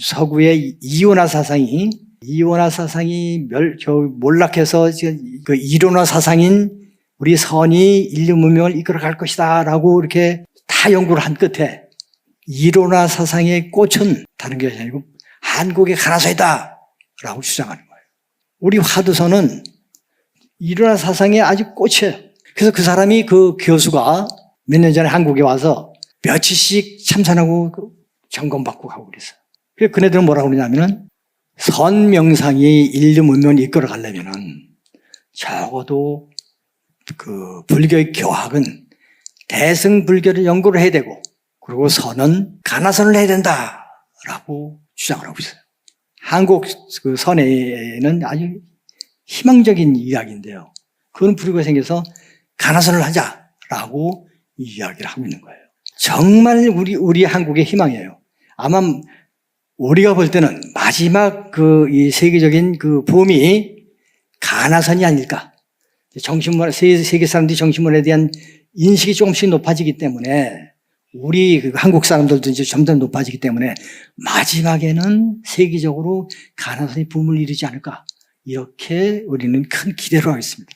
서구의 이원화 사상이 이원화 사상이 멸, 저 몰락해서 지금 그 이론화 사상인 우리 선이 인류 문명을 이끌어갈 것이다라고 이렇게 다 연구를 한 끝에 이론화 사상의 꽃은 다른 것이 아니고 한국의 가나서이다라고 주장하는 거예요. 우리 화두선은 이론화 사상의 아주 꽃이에요. 그래서 그 사람이 그 교수가 몇 년 전에 한국에 와서 며칠씩 참선하고 그 점검받고 가고 그랬어요. 그래서 그네들은 뭐라고 그러냐면은 선명상이 인류 문명을 이끌어 가려면은 적어도 그 불교의 교학은 대승 불교를 연구를 해야 되고 그리고 선은 가나선을 해야 된다라고 주장을 하고 있어요. 한국 그 선에는 아주 희망적인 이야기인데요. 그건 불교가 생겨서 가나선을 하자라고 이야기를 하고 있는 거예요. 정말 우리 우리 한국의 희망이에요. 아마 우리가 볼 때는 마지막 그 이 세계적인 그 봄이 가나선이 아닐까. 정신문 세계, 사람들이 정신문에 대한 인식이 조금씩 높아지기 때문에 우리 그 한국 사람들도 이제 점점 높아지기 때문에 마지막에는 세계적으로 가나선이 붐을 이루지 않을까. 이렇게 우리는 큰 기대를 하고 있습니다.